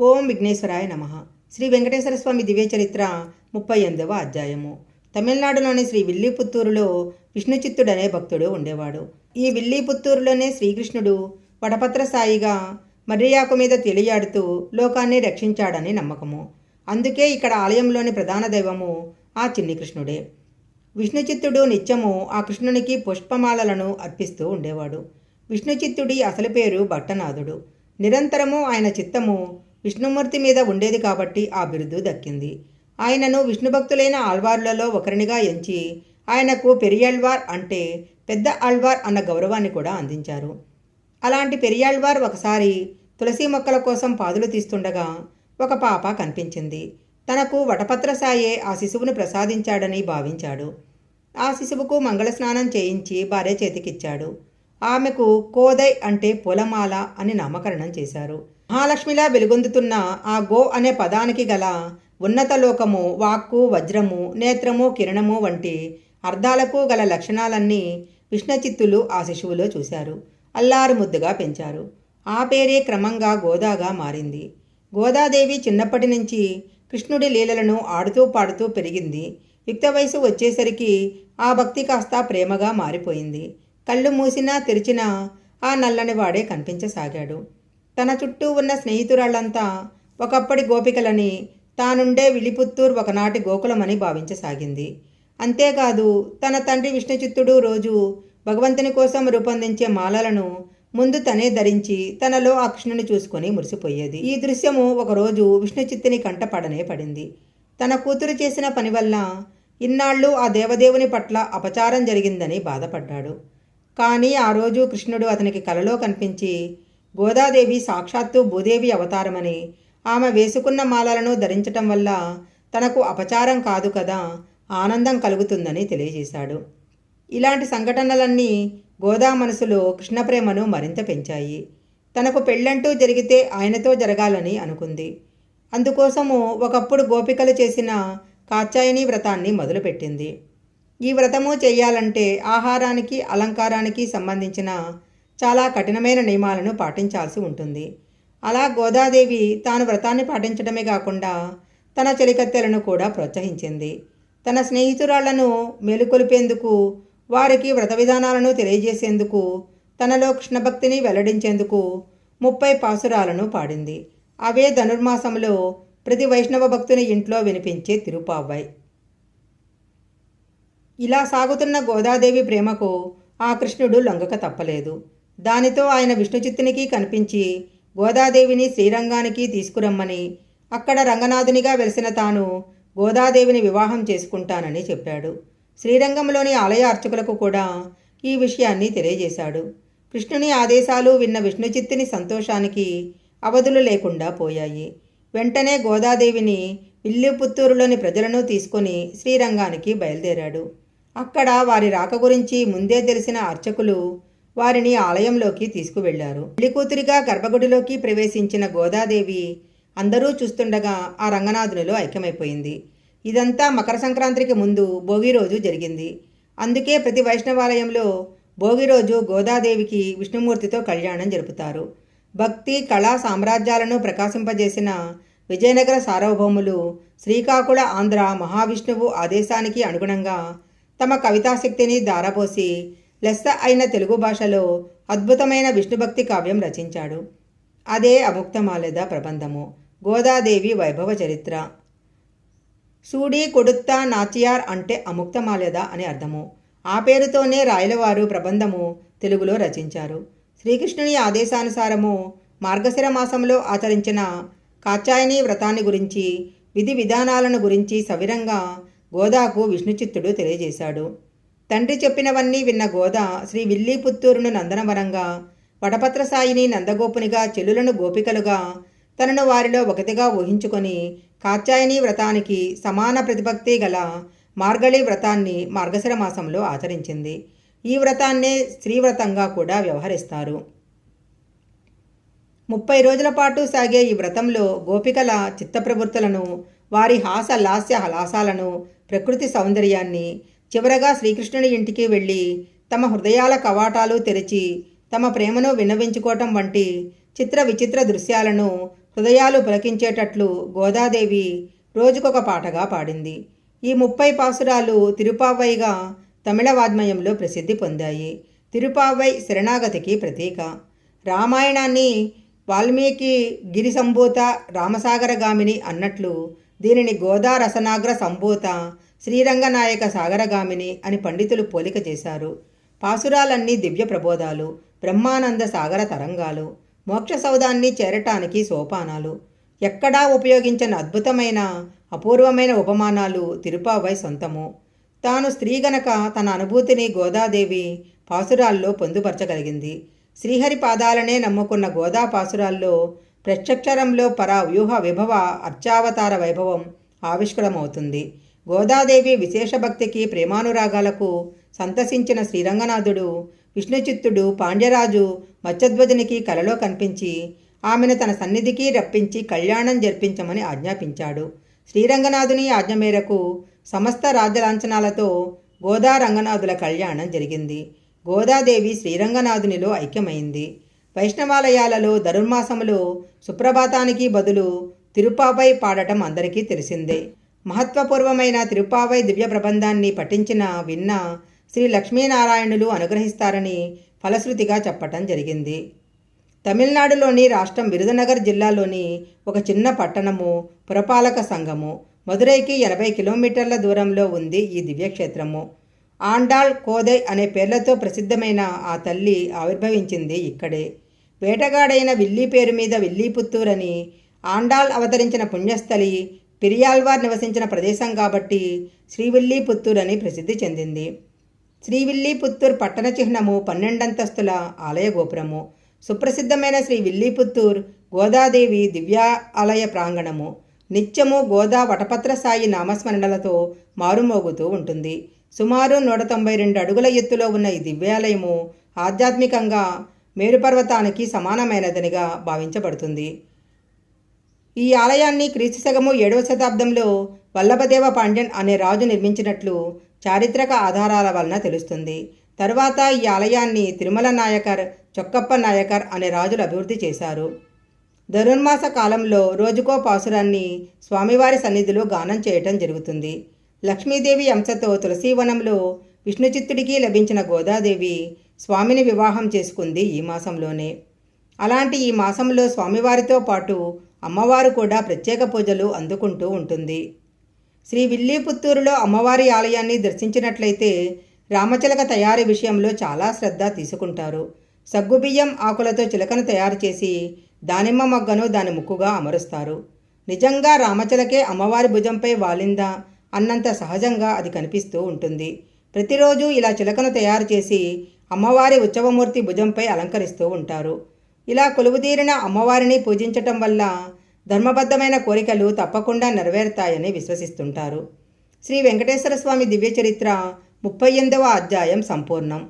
ఓం విఘ్నేశ్వరాయ నమ. శ్రీ వెంకటేశ్వర స్వామి దివ్య చరిత్ర ముప్పై ఎనిమిదవ అధ్యాయము. తమిళనాడులోని శ్రీ విల్లీపుత్తూరులో విష్ణుచిత్తుడనే భక్తుడు ఉండేవాడు. ఈ విల్లీపుత్తూరులోనే శ్రీకృష్ణుడు వడపత్ర సాయిగా మర్రియాకు మీద తెలియాడుతూ లోకాన్ని రక్షించాడని నమ్మకము. అందుకే ఇక్కడ ఆలయంలోని ప్రధాన దైవము ఆ చిన్ని కృష్ణుడే విష్ణుచిత్తుడు నిత్యము ఆ కృష్ణునికి పుష్పమాలలను అర్పిస్తూ ఉండేవాడు. విష్ణుచిత్తుడి అసలు పేరు భట్టనాథుడు. నిరంతరము ఆయన చిత్తము విష్ణుమూర్తి మీద ఉండేది కాబట్టి ఆ బిరుదు దక్కింది. ఆయనను విష్ణుభక్తులైన ఆల్వార్లలో ఒకరినిగా ఎంచి ఆయనకు పెరియాళ్వార్ అంటే పెద్ద ఆళ్వార్ అన్న గౌరవాన్ని కూడా అందించారు. అలాంటి పెరియాళ్వార్ ఒకసారి తులసి మొక్కల కోసం పాదులు తీస్తుండగా ఒక పాప కనిపించింది. తనకు వటపత్రసాయే ఆ శిశువును ప్రసాదించాడని భావించాడు. ఆ శిశువుకు మంగళ స్నానం చేయించి భార్య చేతికిచ్చాడు. ఆమెకు కోదై అంటే పొలమాల అని నామకరణం చేశారు. మహాలక్ష్మిలా వెలుగొందుతున్న ఆ గో అనే పదానికి గల ఉన్నత లోకము వాక్కు వజ్రము నేత్రము కిరణము వంటి అర్థాలకు గల లక్షణాలన్నీ విష్ణచిత్తులు ఆ శిశువులో చూశారు. అల్లారు ముద్దుగా పెంచారు. ఆ పేరే క్రమంగా గోదాగా మారింది. గోదాదేవి చిన్నప్పటి నుంచి కృష్ణుడి లీలలను ఆడుతూ పాడుతూ పెరిగింది. యుక్త వయసు వచ్చేసరికి ఆ భక్తి కాస్త ప్రేమగా మారిపోయింది. కళ్ళు మూసినా తెరిచినా ఆ నల్లని వాడే కనిపించసాగాడు. తన చుట్టూ ఉన్న స్నేహితురాళ్ళంతా ఒకప్పటి గోపికలని తానుండే విలిపుత్తూర్ ఒకనాటి గోకులమని భావించసాగింది. అంతేకాదు తన తండ్రి విష్ణుచిత్తుడు రోజు భగవంతుని కోసం రూపొందించే మాలలను ముందు తనే ధరించి తనలో ఆ కృష్ణుని చూసుకొని మురిసిపోయేది. ఈ దృశ్యము ఒకరోజు విష్ణుచిత్తుని కంటపడనే పడింది. తన కూతురు చేసిన పని వల్ల ఇన్నాళ్ళు ఆ దేవదేవుని పట్ల అపచారం జరిగిందని బాధపడ్డాడు. కానీ ఆ రోజు కృష్ణుడు అతనికి కలలో కనిపించి గోదాదేవి సాక్షాత్తు భూదేవి అవతారమని. ఆమె వేసుకున్న మాలలను ధరించటం వల్ల తనకు అపచారం కాదు కదా ఆనందం కలుగుతుందని తెలియజేశాడు. ఇలాంటి సంఘటనలన్నీ గోదా మనసులో కృష్ణప్రేమను మరింత పెంచాయి. తనకు పెళ్ళంటూ జరిగితే ఆయనతో జరగాలని అనుకుంది. అందుకోసము ఒకప్పుడు గోపికలు చేసిన కాచాయని వ్రతాన్ని మొదలుపెట్టింది. ఈ వ్రతము చేయాలంటే ఆహారానికి అలంకారానికి సంబంధించిన చాలా కఠినమైన నియమాలను పాటించాల్సి ఉంటుంది. అలా గోదాదేవి తాను వ్రతాన్ని పాటించడమే కాకుండా తన చెలికత్తెలను కూడా ప్రోత్సహించింది. తన స్నేహితురాళ్ళను మేలుకొలిపేందుకు వారికి వ్రత విధానాలను తెలియజేసేందుకు తనలో కృష్ణభక్తిని వెల్లడించేందుకు ముప్పై పాసురాలను పాడింది. అవే ధనుర్మాసంలో ప్రతి వైష్ణవ భక్తుని ఇంట్లో వినిపించే తిరుపావ్వాయి ఇలా సాగుతున్న గోదాదేవి ప్రేమకు ఆ కృష్ణుడు లొంగక తప్పలేదు. దానితో ఆయన విష్ణుచిత్తునికి కనిపించి గోదాదేవిని శ్రీరంగానికి తీసుకురమ్మని అక్కడ రంగనాథునిగా వెలిసిన తాను గోదాదేవిని వివాహం చేసుకుంటానని చెప్పాడు. శ్రీరంగంలోని ఆలయ అర్చకులకు కూడా ఈ విషయాన్ని తెలియజేశాడు. కృష్ణుని ఆదేశాలు విన్న విష్ణుచిత్తుని సంతోషానికి అవధులు లేకుండా పోయాయి. వెంటనే గోదాదేవిని విల్లుపుత్తూరులోని ప్రజలను తీసుకొని శ్రీరంగానికి బయలుదేరాడు. అక్కడ వారి రాక గురించి ముందే తెలిసిన అర్చకులు వారిని ఆలయంలోకి తీసుకువెళ్ళారు పెళ్ళికూతురిగా గర్భగుడిలోకి ప్రవేశించిన గోదాదేవి అందరూ చూస్తుండగా ఆ రంగనాథునిలో ఐక్యమైపోయింది. ఇదంతా మకర సంక్రాంతికి ముందు భోగి రోజు జరిగింది. అందుకే ప్రతి వైష్ణవాలయంలో భోగి రోజు గోదాదేవికి విష్ణుమూర్తితో కళ్యాణం జరుపుతారు. భక్తి కళా సామ్రాజ్యాలను ప్రకాశింపజేసిన విజయనగర సార్వభౌములు శ్రీకాకుళ ఆంధ్ర మహావిష్ణువు ఆదేశానికి అనుగుణంగా తమ కవితాశక్తిని దారపోసి లెస్స అయిన తెలుగు భాషలో అద్భుతమైన విష్ణుభక్తి కావ్యం రచించాడు. అదే అముక్తమాలెద ప్రబంధము. గోదాదేవి వైభవ చరిత్ర. సూడి కొడుత్త నాచియార్ అంటే అముక్తమాల్యద అని అర్థము. ఆ పేరుతోనే రాయలవారు ప్రబంధము తెలుగులో రచించారు. శ్రీకృష్ణుని ఆదేశానుసారము మార్గశిర మాసంలో ఆచరించిన కాచాయని వ్రతాన్ని గురించి విధి విధానాలను గురించి సవిరంగా గోదాకు విష్ణుచిత్తుడు తెలియజేశాడు. తండ్రి చెప్పినవన్నీ విన్న గోదా శ్రీ విల్లీపుత్తూరును నందనవరంగా వడపత్ర సాయిని నందగోపునిగా చెల్లులను గోపికలుగా తనను వారిలో ఒకటిగా ఊహించుకొని కాచాయని వ్రతానికి సమాన ప్రతిభక్తి గల మార్గళి వ్రతాన్ని మార్గశిర మాసంలో ఆచరించింది. ఈ వ్రతాన్నే స్త్రీవ్రతంగా కూడా వ్యవహరిస్తారు. ముప్పై రోజుల పాటు సాగే ఈ వ్రతంలో గోపికల చిత్తప్రవృత్తులను వారి హాస లాస్య హలాసాలను ప్రకృతి సౌందర్యాన్ని చివరగా శ్రీకృష్ణుని ఇంటికి వెళ్ళి తమ హృదయాల కవాటాలు తెరిచి తమ ప్రేమను విన్నవించుకోవటం వంటి చిత్ర విచిత్ర దృశ్యాలను హృదయాలు పులకించేటట్లు గోదాదేవి రోజుకొక పాటగా పాడింది. ఈ ముప్పై పాసురాలు తిరుపావైగా తమిళ వాద్మయంలో ప్రసిద్ధి పొందాయి. తిరుపావై శరణాగతికి ప్రతీక. రామాయణాన్ని వాల్మీకి గిరి సంభూత రామసాగరగామిని అన్నట్లు దీనిని గోదా రసనాగ్ర సంభూత శ్రీరంగనాయక సాగరగామిని అని పండితులు పోలిక చేశారు. పాసురాలన్నీ దివ్య ప్రబోధాలు బ్రహ్మానంద సాగర తరంగాలు మోక్ష సౌదాన్ని చేరటానికి సోపానాలు. ఎక్కడా ఉపయోగించని అద్భుతమైన అపూర్వమైన ఉపమానాలు తిరుపావై సొంతము. తాను స్త్రీ గనక తన అనుభూతిని గోదాదేవి పాసురాల్లో పొందుపరచగలిగింది. శ్రీహరి పాదాలనే నమ్ముకున్న గోదా పాసురాల్లో ప్రత్యక్షరంలో పరా వ్యూహ విభవ అర్చావతార వైభవం ఆవిష్కృతమవుతుంది. గోదాదేవి విశేష భక్తికి ప్రేమానురాగాలకు సంతసించిన శ్రీరంగనాథుడు విష్ణుచిత్తుడు పాండ్యరాజు మత్స్యధ్వజునికి కలలో కనిపించి ఆమెను తన సన్నిధికి రప్పించి కళ్యాణం జరిపించమని ఆజ్ఞాపించాడు. శ్రీరంగనాథుని ఆజ్ఞ మేరకు సమస్త రాజ్యలాంఛనాలతో గోదా రంగనాథుల కళ్యాణం జరిగింది. గోదాదేవి శ్రీరంగనాథునిలో ఐక్యమైంది. వైష్ణవాలయాలలో ధనుర్మాసములో సుప్రభాతానికి బదులు తిరుపాపై పాడటం అందరికీ తెలిసిందే. మహత్వపూర్వమైన తిరుపావై దివ్య ప్రబంధాన్ని పఠించిన విన్న శ్రీ లక్ష్మీనారాయణులు అనుగ్రహిస్తారని ఫలశ్రుతిగా చెప్పటం జరిగింది. తమిళనాడులోని రాష్ట్రం విరుదనగర్ జిల్లాలోని ఒక చిన్న పట్టణము పురపాలక సంఘము. మదురైకి ఎనభై కిలోమీటర్ల దూరంలో ఉంది ఈ దివ్యక్షేత్రము. ఆండాళ్ కోదై అనే పేర్లతో ప్రసిద్ధమైన ఆ తల్లి ఆవిర్భవించింది ఇక్కడే. వేటగాడైన విల్లీ పేరు మీద విల్లీపుత్తూరని ఆండాల్ అవతరించిన పుణ్యస్థలి పెరియాల్వార్ నివసించిన ప్రదేశం కాబట్టి శ్రీవిల్లీపుత్తూర్ అని ప్రసిద్ధి చెందింది. శ్రీవిల్లీపుత్తూర్ పట్టణ చిహ్నము పన్నెండంతస్తుల ఆలయ గోపురము. సుప్రసిద్ధమైన శ్రీ విల్లీపుత్తూర్ గోదాదేవి దివ్యాలయ ప్రాంగణము. నిత్యము గోదా వటపత్ర సాయి నామస్మరణలతో మారుమోగుతూ ఉంటుంది. సుమారు నూట తొంభై రెండు అడుగుల ఎత్తులో ఉన్న ఈ దివ్యాలయము ఆధ్యాత్మికంగా మేరుపర్వతానికి సమానమైనదనిగా భావించబడుతుంది. ఈ ఆలయాన్ని క్రీస్తు శకము ఏడవ శతాబ్దంలో వల్లభదేవ పాండ్యన్ అనే రాజు నిర్మించినట్లు చారిత్రక ఆధారాల వలన తెలుస్తుంది. తరువాత ఈ ఆలయాన్ని తిరుమల నాయకర్ చొక్కప్ప నాయకర్ అనే రాజులు అభివృద్ధి చేశారు. ధనుర్మాస కాలంలో రోజుకో పాసురాన్ని స్వామివారి సన్నిధిలో గానం చేయటం జరుగుతుంది. లక్ష్మీదేవి అంశతో తులసీవనంలో విష్ణుచిత్తుడికి లభించిన గోదాదేవి స్వామిని వివాహం చేసుకుంది ఈ మాసంలోనే. అలాంటి ఈ మాసంలో స్వామివారితో పాటు అమ్మవారు కూడా ప్రత్యేక పూజలు అందుకుంటూ ఉంటుంది. శ్రీ విల్లిపుత్తూరులో అమ్మవారి ఆలయాన్ని దర్శించినట్లయితే రామచిలక తయారీ విషయంలో చాలా శ్రద్ధ తీసుకుంటారు. సగ్గుబియ్యం ఆకులతో చిలకను తయారు చేసి దానిమ్మ మొగ్గను దాని ముక్కుగా అమరుస్తారు. నిజంగా రామచిలకే అమ్మవారి భుజంపై వాలిందా అన్నంత సహజంగా అది కనిపిస్తూ ఉంటుంది. ప్రతిరోజు ఇలా చిలకను తయారు చేసి అమ్మవారి ఉత్సవమూర్తి భుజంపై అలంకరిస్తూ ఉంటారు. ఇలా కొలువుదీరిన అమ్మవారిని పూజించటం వల్ల ధర్మబద్ధమైన కోరికలు తప్పకుండా నెరవేరుతాయని విశ్వసిస్తుంటారు. శ్రీ వెంకటేశ్వర స్వామి దివ్య చరిత్ర ముప్పై ఎనిమిదవ అధ్యాయం సంపూర్ణం.